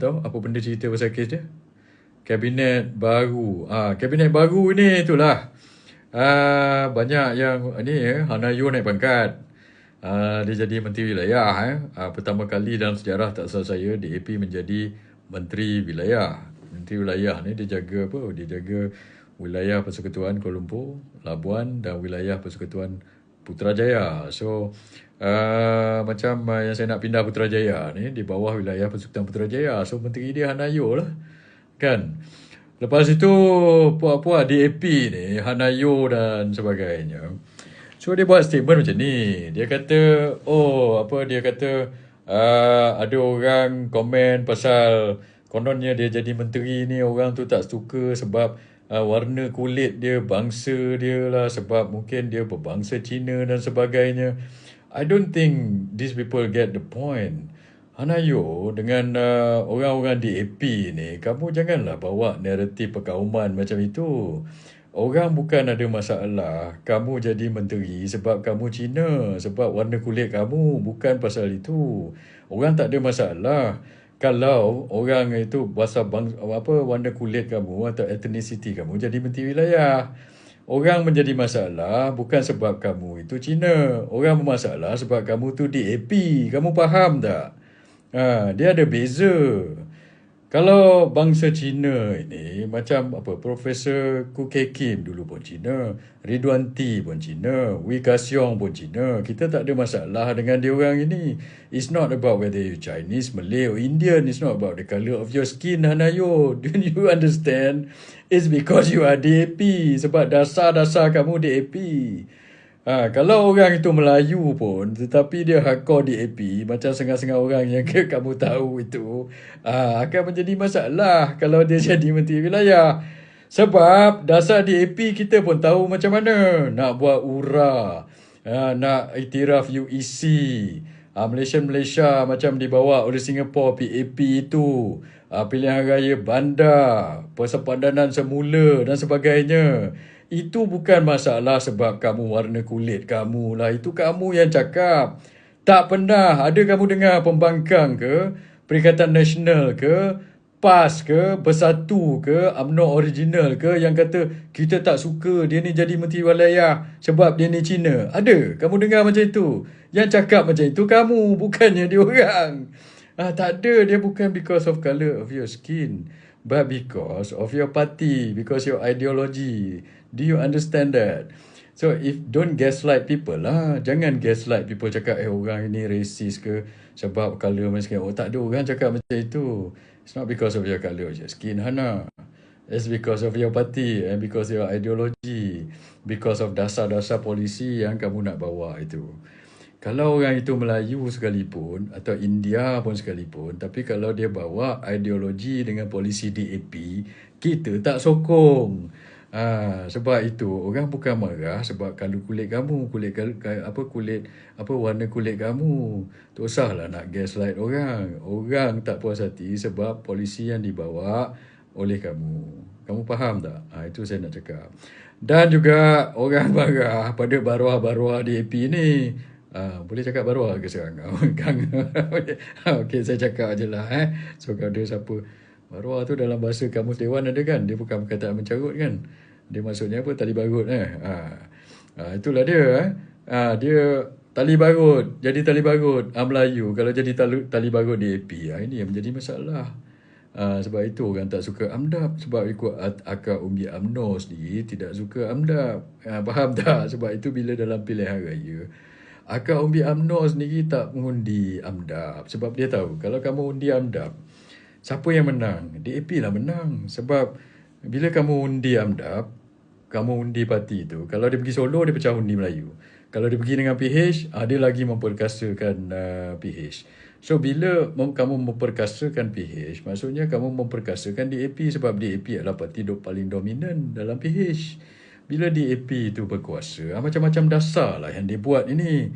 Tahu apa benda cerita pasal kes dia. Kabinet baru. Ah, kabinet baru ni itulah. Ah, banyak yang ni ya, Hanayo naik pangkat. Ah, dia jadi menteri wilayah eh. Ah, pertama kali dalam sejarah tak salah saya DAP menjadi menteri wilayah. Menteri wilayah ni dia jaga apa? Dia jaga wilayah Persekutuan Kuala Lumpur, Labuan dan wilayah Persekutuan Putrajaya. So uh, macam uh, yang saya nak pindah Putrajaya ni di bawah wilayah Persekutuan Putrajaya. So menteri dia Hanayo lah. Kan? Lepas itu puak-puak DAP ni, Hanayo dan sebagainya. So dia buat statement macam ni. Dia kata, oh apa dia kata uh, ada orang komen pasal kononnya dia jadi menteri ni orang tu tak suka sebab uh, warna kulit dia, bangsa dia lah sebab mungkin dia berbangsa Cina dan sebagainya. I don't think these people get the point. Hanayo dengan uh, orang-orang DAP ni, kamu janganlah bawa naratif perkauman macam itu. Orang bukan ada masalah kamu jadi menteri sebab kamu Cina, sebab warna kulit kamu, bukan pasal itu. Orang tak ada masalah kalau orang itu pasal bang, apa warna kulit kamu atau ethnicity kamu jadi menteri wilayah. Orang menjadi masalah bukan sebab kamu itu Cina. Orang bermasalah sebab kamu tu DAP. Kamu faham tak? Ha, dia ada beza. Kalau bangsa Cina ini macam apa Profesor Ku Kei Kim dulu pun Cina, Ridwan T pun Cina, Wee Ka Siong pun Cina. Kita tak ada masalah dengan dia orang ini. It's not about whether you Chinese, Malay or Indian. It's not about the color of your skin, Hanayo. Do you understand? It's because you are DAP. Sebab dasar-dasar kamu DAP. Ha, kalau orang itu Melayu pun tetapi dia hardcore DAP macam setengah-setengah orang yang kamu tahu itu ha, akan menjadi masalah kalau dia jadi menteri wilayah. Sebab dasar DAP kita pun tahu macam mana nak buat URA, ha, nak iktiraf UEC, ha, Malaysia Malaysia macam dibawa oleh Singapore PAP itu, ha, pilihan raya bandar, persepadanan semula dan sebagainya. Itu bukan masalah sebab kamu warna kulit kamu lah. Itu kamu yang cakap. Tak pernah ada kamu dengar pembangkang ke, Perikatan Nasional ke, PAS ke, Bersatu ke, UMNO Original ke yang kata kita tak suka dia ni jadi menteri wilayah sebab dia ni Cina. Ada? Kamu dengar macam itu? Yang cakap macam itu kamu, bukannya dia orang. Ah, tak ada. Dia bukan because of colour of your skin. But because of your party, because your ideology. Do you understand that? So if don't gaslight people lah. Jangan gaslight people cakap eh orang ini racist ke sebab color macam Oh tak ada orang cakap macam itu. It's not because of your color your skin Hana. It's because of your party and because of your ideology. Because of dasar-dasar polisi yang kamu nak bawa itu. Kalau orang itu Melayu sekalipun atau India pun sekalipun tapi kalau dia bawa ideologi dengan polisi DAP, kita tak sokong. Ha, sebab itu orang bukan marah sebab kalau kulit kamu, kulit apa kulit apa warna kulit kamu. Tak usahlah nak gaslight orang. Orang tak puas hati sebab polisi yang dibawa oleh kamu. Kamu faham tak? Ha, itu saya nak cakap. Dan juga orang marah pada baruah-baruah DAP ni. Ha, boleh cakap baruah ke sekarang? Okey, saya cakap je lah. Eh. So kalau ada siapa Maruah tu dalam bahasa kamu Taiwan ada kan? Dia bukan perkataan mencarut kan? Dia maksudnya apa? Tali barut eh. Ha. ha itulah dia eh. Ha, dia tali barut. Jadi tali barut ha, Melayu. Kalau jadi tali, tali barut DAP. Ha, ini yang menjadi masalah. Ha, sebab itu orang tak suka AMDAP. Sebab ikut akar umbi UMNO sendiri tidak suka AMDAP. Ha, faham tak? Sebab itu bila dalam pilihan raya. Akar umbi UMNO sendiri tak mengundi AMDAP. Sebab dia tahu kalau kamu undi AMDAP, siapa yang menang? DAP lah menang. Sebab bila kamu undi AMDAP, kamu undi parti tu, kalau dia pergi solo, dia pecah undi Melayu. Kalau dia pergi dengan PH, uh, dia lagi memperkasakan uh, PH. So, bila kamu memperkasakan PH, maksudnya kamu memperkasakan DAP sebab DAP adalah parti paling dominan dalam PH. Bila DAP itu berkuasa, uh, macam-macam dasar lah yang dia buat ini.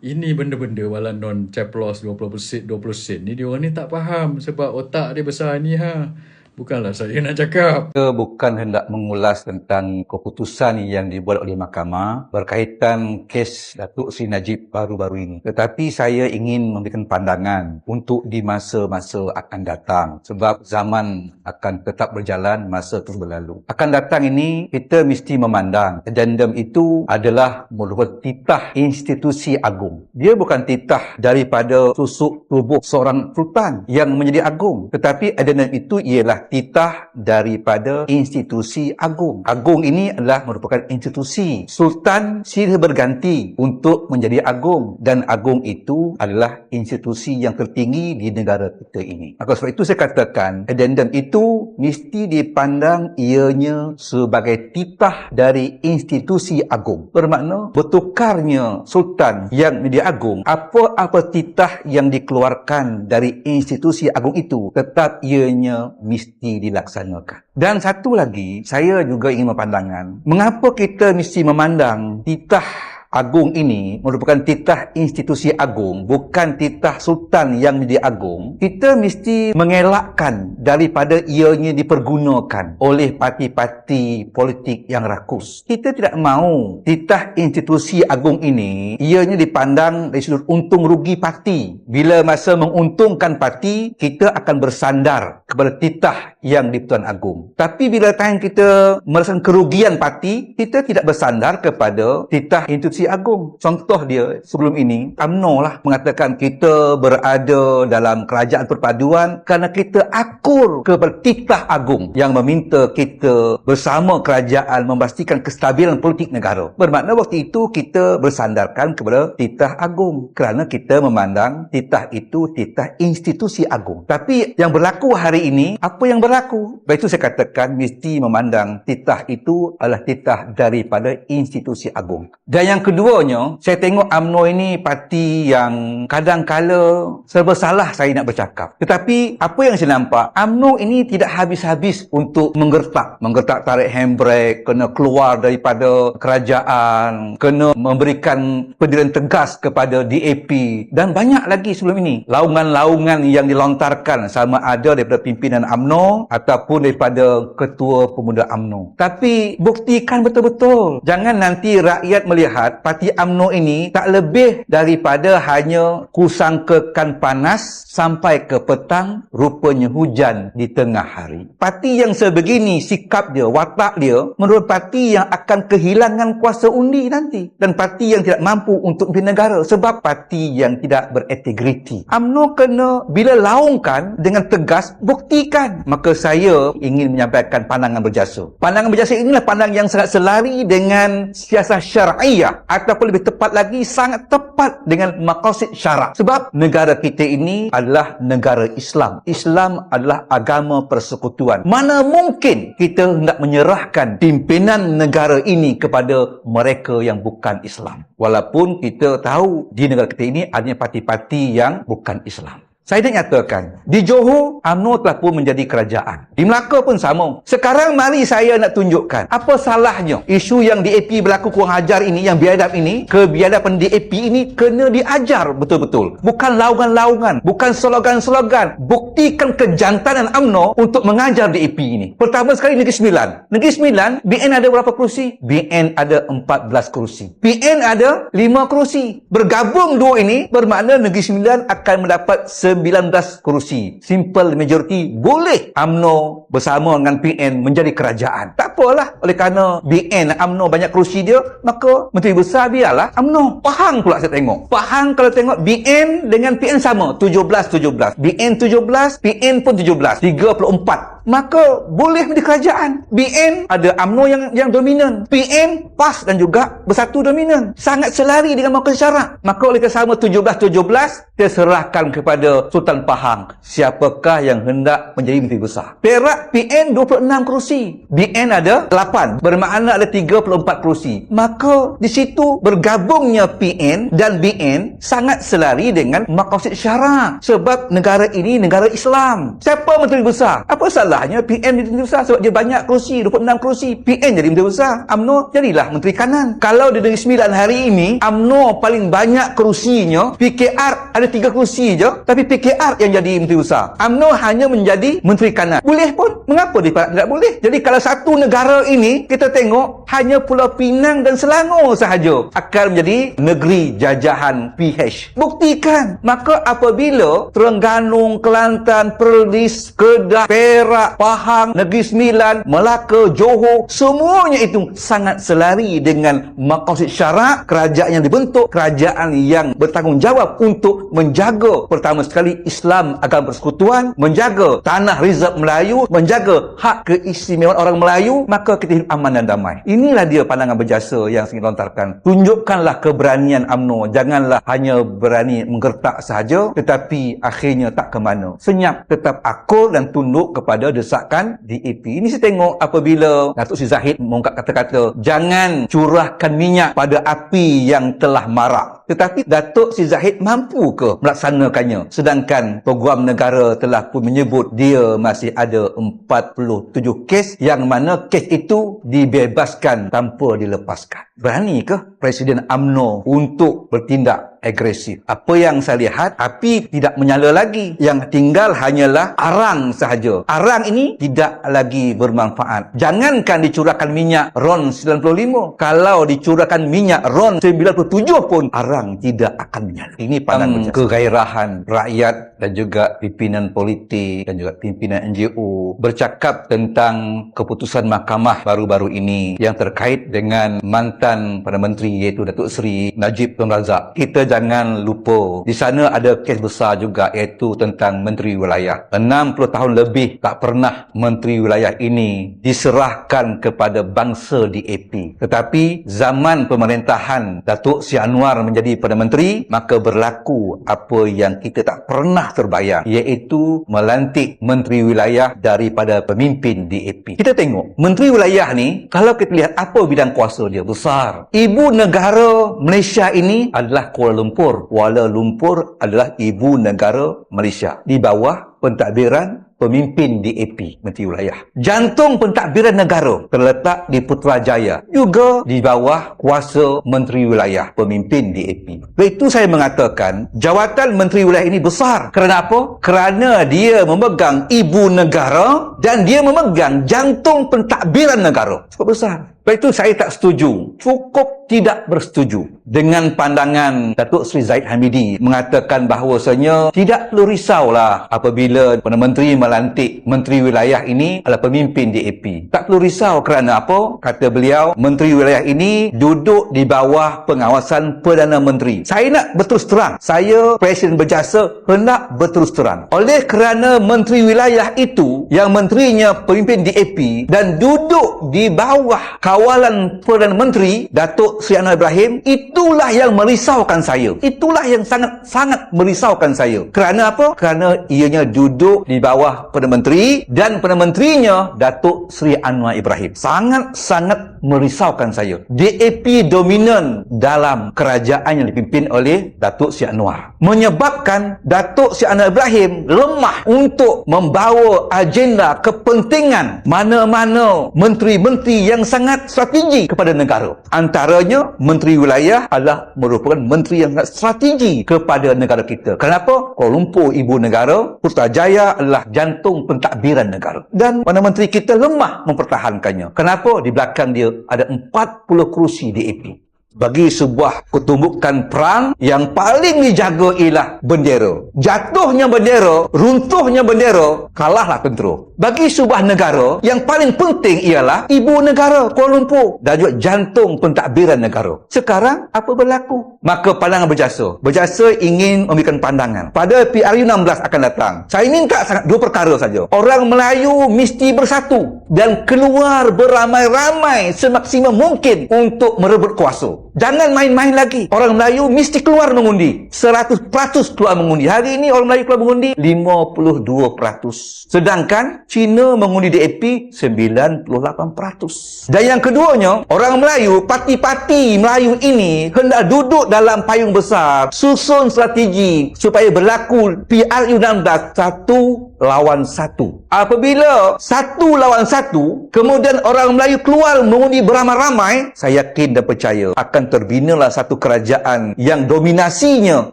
Ini benda-benda wala non caplos 20%, 20% ni dia orang ni tak faham sebab otak dia besar ni ha. Bukanlah saya nak cakap. Kita bukan hendak mengulas tentang keputusan yang dibuat oleh mahkamah berkaitan kes Datuk Seri Najib baru-baru ini. Tetapi saya ingin memberikan pandangan untuk di masa-masa akan datang. Sebab zaman akan tetap berjalan, masa terus berlalu. Akan datang ini, kita mesti memandang addendum itu adalah merupakan titah institusi agung. Dia bukan titah daripada susuk tubuh seorang sultan yang menjadi agung. Tetapi addendum itu ialah titah daripada institusi agung. Agung ini adalah merupakan institusi. Sultan silih berganti untuk menjadi agung dan agung itu adalah institusi yang tertinggi di negara kita ini. Maka sebab itu saya katakan addendum itu mesti dipandang ianya sebagai titah dari institusi agung. Bermakna bertukarnya sultan yang menjadi agung, apa-apa titah yang dikeluarkan dari institusi agung itu tetap ianya mesti mesti dilaksanakan. Dan satu lagi, saya juga ingin memandangkan, mengapa kita mesti memandang titah agung ini merupakan titah institusi agung, bukan titah sultan yang menjadi agung, kita mesti mengelakkan daripada ianya dipergunakan oleh parti-parti politik yang rakus. Kita tidak mahu titah institusi agung ini ianya dipandang dari sudut untung rugi parti. Bila masa menguntungkan parti, kita akan bersandar kepada titah yang di Tuan Agung. Tapi bila time kita merasakan kerugian parti, kita tidak bersandar kepada titah institusi Institusi Agung. Contoh dia sebelum ini, UMNO lah mengatakan kita berada dalam kerajaan perpaduan kerana kita akur kepada titah agung yang meminta kita bersama kerajaan memastikan kestabilan politik negara. Bermakna waktu itu kita bersandarkan kepada titah agung kerana kita memandang titah itu titah institusi agung. Tapi yang berlaku hari ini, apa yang berlaku? Baik itu saya katakan mesti memandang titah itu adalah titah daripada institusi agung. Dan yang keduanya, saya tengok UMNO ini parti yang kadang-kala serba salah saya nak bercakap. Tetapi apa yang saya nampak, UMNO ini tidak habis-habis untuk menggertak. Menggertak tarik handbrake, kena keluar daripada kerajaan, kena memberikan pendirian tegas kepada DAP dan banyak lagi sebelum ini. Laungan-laungan yang dilontarkan sama ada daripada pimpinan UMNO ataupun daripada ketua pemuda UMNO. Tapi buktikan betul-betul. Jangan nanti rakyat melihat parti AMNO ini tak lebih daripada hanya kusangkakan panas sampai ke petang rupanya hujan di tengah hari. Parti yang sebegini sikap dia, watak dia menurut parti yang akan kehilangan kuasa undi nanti dan parti yang tidak mampu untuk memimpin negara sebab parti yang tidak berintegriti. AMNO kena bila laungkan dengan tegas buktikan. Maka saya ingin menyampaikan pandangan berjasa. Pandangan berjasa inilah pandangan yang sangat selari dengan siasat syariah ataupun lebih tepat lagi sangat tepat dengan maqasid syarak. Sebab negara kita ini adalah negara Islam. Islam adalah agama persekutuan. Mana mungkin kita hendak menyerahkan pimpinan negara ini kepada mereka yang bukan Islam. Walaupun kita tahu di negara kita ini adanya parti-parti yang bukan Islam. Saya dah nyatakan, di Johor, UMNO telah pun menjadi kerajaan. Di Melaka pun sama. Sekarang mari saya nak tunjukkan, apa salahnya isu yang DAP berlaku kurang ajar ini, yang biadab ini, kebiadaban DAP ini kena diajar betul-betul. Bukan laungan-laungan, bukan slogan-slogan. Buktikan kejantanan UMNO untuk mengajar DAP ini. Pertama sekali Negeri Sembilan. Negeri Sembilan, BN ada berapa kerusi? BN ada 14 kerusi. PN ada 5 kerusi. Bergabung dua ini, bermakna Negeri Sembilan akan mendapat 19 kerusi. Simple majority boleh AMNO bersama dengan PN menjadi kerajaan. Tak apalah. Oleh kerana BN AMNO banyak kerusi dia, maka Menteri Besar biarlah AMNO. Pahang pula saya tengok. Pahang kalau tengok BN dengan PN sama. 17-17. BN 17, PN pun 17. 34 maka boleh menjadi kerajaan. BN ada AMNO yang yang dominan. PN PAS dan juga bersatu dominan. Sangat selari dengan makan syarat. Maka oleh kerana 17-17, terserahkan kepada Sultan Pahang. Siapakah yang hendak menjadi menteri besar? Perak PN 26 kerusi. BN ada 8. Bermakna ada 34 kerusi. Maka di situ bergabungnya PN dan BN sangat selari dengan maqasid syarak. Sebab negara ini negara Islam. Siapa menteri besar? Apa salah? Salahnya PN jadi menteri besar sebab dia banyak kerusi 26 kerusi PN jadi menteri besar UMNO jadilah menteri kanan kalau di Negeri Sembilan hari ini UMNO paling banyak kerusinya PKR ada 3 kerusi je tapi PKR yang jadi menteri besar UMNO hanya menjadi menteri kanan boleh pun Mengapa di Perak tidak boleh? Jadi kalau satu negara ini kita tengok hanya Pulau Pinang dan Selangor sahaja akan menjadi negeri jajahan PH. Buktikan. Maka apabila Terengganu, Kelantan, Perlis, Kedah, Perak, Pahang, Negeri Sembilan, Melaka, Johor, semuanya itu sangat selari dengan maqasid syarak kerajaan yang dibentuk, kerajaan yang bertanggungjawab untuk menjaga pertama sekali Islam agama persekutuan, menjaga tanah rizab Melayu, menjaga hak keistimewaan orang Melayu, maka kita hidup aman dan damai. Inilah dia pandangan berjasa yang saya lontarkan. Tunjukkanlah keberanian UMNO. Janganlah hanya berani menggertak sahaja, tetapi akhirnya tak ke mana. Senyap tetap akul dan tunduk kepada desakan DAP. Ini saya tengok apabila Datuk Sri Zahid mengungkap kata-kata, jangan curahkan minyak pada api yang telah marak. Tetapi Datuk Sri Zahid mampu ke melaksanakannya? Sedangkan program negara telah pun menyebut dia masih ada 47 kes yang mana kes itu dibebaskan tanpa dilepaskan. Berani ke Presiden AMNO untuk bertindak agresif? Apa yang saya lihat, api tidak menyala lagi. Yang tinggal hanyalah arang sahaja. Arang ini tidak lagi bermanfaat. Jangankan dicurahkan minyak RON 95. Kalau dicurahkan minyak RON 97 pun, arang tidak akan menyala. Ini pandangan kegairahan rakyat dan juga pimpinan politik dan juga pimpinan NGO bercakap tentang keputusan mahkamah baru-baru ini yang terkait dengan mantan Perdana Menteri iaitu Datuk Seri Najib Tun Razak. Kita jangan lupa di sana ada kes besar juga iaitu tentang Menteri Wilayah. 60 tahun lebih tak pernah Menteri Wilayah ini diserahkan kepada bangsa DAP. Tetapi zaman pemerintahan Datuk Si Anwar menjadi Perdana Menteri maka berlaku apa yang kita tak pernah terbayang iaitu melantik Menteri Wilayah daripada pemimpin DAP. Kita tengok Menteri Wilayah ni kalau kita lihat apa bidang kuasa dia besar. Ibu negara Malaysia ini adalah Kuala Lumpur. Kuala Lumpur adalah ibu negara Malaysia. Di bawah pentadbiran pemimpin DAP Menteri Wilayah. Jantung pentadbiran negara terletak di Putrajaya, juga di bawah kuasa Menteri Wilayah pemimpin DAP. Sebab itu saya mengatakan jawatan Menteri Wilayah ini besar. Kerana apa? Kerana dia memegang ibu negara dan dia memegang jantung pentadbiran negara. Cukup besar. Sebab itu saya tak setuju. Cukup tidak bersetuju dengan pandangan Datuk Sri Zaid Hamidi mengatakan bahawasanya tidak perlu risaulah apabila Perdana Menteri melantik Menteri Wilayah ini adalah pemimpin DAP. Tak perlu risau kerana apa? Kata beliau, Menteri Wilayah ini duduk di bawah pengawasan Perdana Menteri. Saya nak berterus terang. Saya Presiden berjasa hendak berterus terang. Oleh kerana Menteri Wilayah itu yang menterinya pemimpin DAP dan duduk di bawah kawalan Perdana Menteri Datuk Sri Anwar Ibrahim itulah yang merisaukan saya. Itulah yang sangat-sangat merisaukan saya. Kerana apa? kerana ianya duduk di bawah Perdana Menteri dan Perdana Menterinya Datuk Sri Anwar Ibrahim. Sangat-sangat merisaukan saya. DAP dominan dalam kerajaan yang dipimpin oleh Datuk Sri Anwar. Menyebabkan Datuk Sri Anwar Ibrahim lemah untuk membawa agenda kepentingan mana-mana menteri-menteri yang sangat strategi kepada negara. Antaranya, Menteri Wilayah adalah merupakan menteri yang sangat strategi kepada negara kita. Kenapa? Kuala Lumpur ibu negara, Putrajaya adalah jantung pentadbiran negara. Dan Perdana Menteri kita lemah mempertahankannya. Kenapa? Di belakang dia ada 40 kerusi DAP bagi sebuah ketumbukan perang yang paling dijaga ialah bendera. Jatuhnya bendera, runtuhnya bendera, kalahlah tentera. Bagi sebuah negara, yang paling penting ialah ibu negara Kuala Lumpur dan juga jantung pentadbiran negara. Sekarang, apa berlaku? Maka pandangan berjasa. Berjasa ingin memberikan pandangan. Pada PRU 16 akan datang. Saya minta sangat dua perkara saja. Orang Melayu mesti bersatu dan keluar beramai-ramai semaksimal mungkin untuk merebut kuasa. Jangan main-main lagi. Orang Melayu mesti keluar mengundi. 100% keluar mengundi. Hari ini orang Melayu keluar mengundi 52%. Sedangkan Cina mengundi DAP 98%. Dan yang keduanya, orang Melayu, parti-parti Melayu ini hendak duduk dalam payung besar, susun strategi supaya berlaku PRU 16 satu lawan satu. Apabila satu lawan satu, kemudian orang Melayu keluar mengundi beramai-ramai, saya yakin dan percaya akan terbinalah satu kerajaan yang dominasinya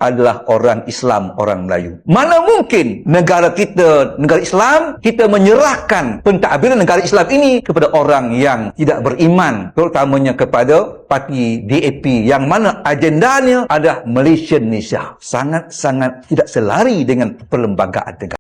adalah orang Islam, orang Melayu. Mana mungkin negara kita, negara Islam, kita menyerahkan pentadbiran negara Islam ini kepada orang yang tidak beriman, terutamanya kepada parti DAP yang mana agendanya adalah Malaysian Malaysia. Sangat-sangat tidak selari dengan perlembagaan negara.